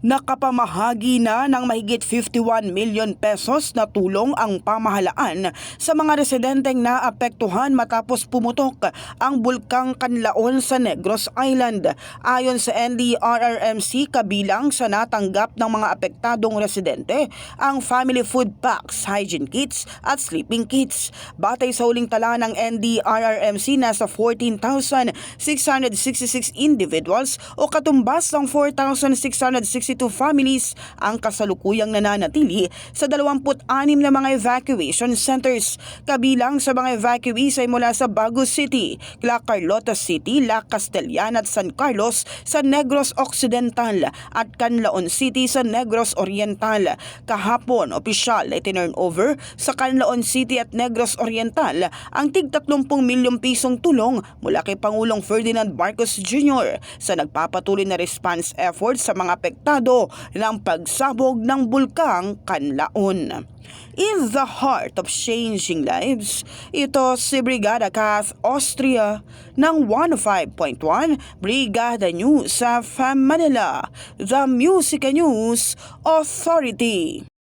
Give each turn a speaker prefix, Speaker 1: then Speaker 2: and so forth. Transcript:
Speaker 1: Nakapamahagi na ng mahigit 51 million pesos na tulong ang pamahalaan sa mga residenteng naapektuhan matapos pumutok ang bulkang Kanlaon sa Negros Island. Ayon sa NDRRMC, kabilang sa natanggap ng mga apektadong residente ang family food packs, hygiene kits at sleeping kits. Batay sa huling tala ng NDRRMC, nasa 14,666 individuals o katumbas ng 4,662 families ang kasalukuyang nananatili sa 26 na mga evacuation centers. Kabilang sa mga evacuees ay mula sa Bago City, La Carlota City, La Castellana at San Carlos sa Negros Occidental at Canlaon City sa Negros Oriental. Kahapon, opisyal na itinurn over sa Canlaon City at Negros Oriental ang tig 30 milyong pisong tulong mula kay Pangulong Ferdinand Marcos Jr. sa nagpapatuloy na response effort sa mga apektado ng pagsabog ng bulkang Kanlaon. In the heart of changing lives, ito si Brigada Kath Austria ng 105.1 Brigada News sa Manila, The Music News Authority.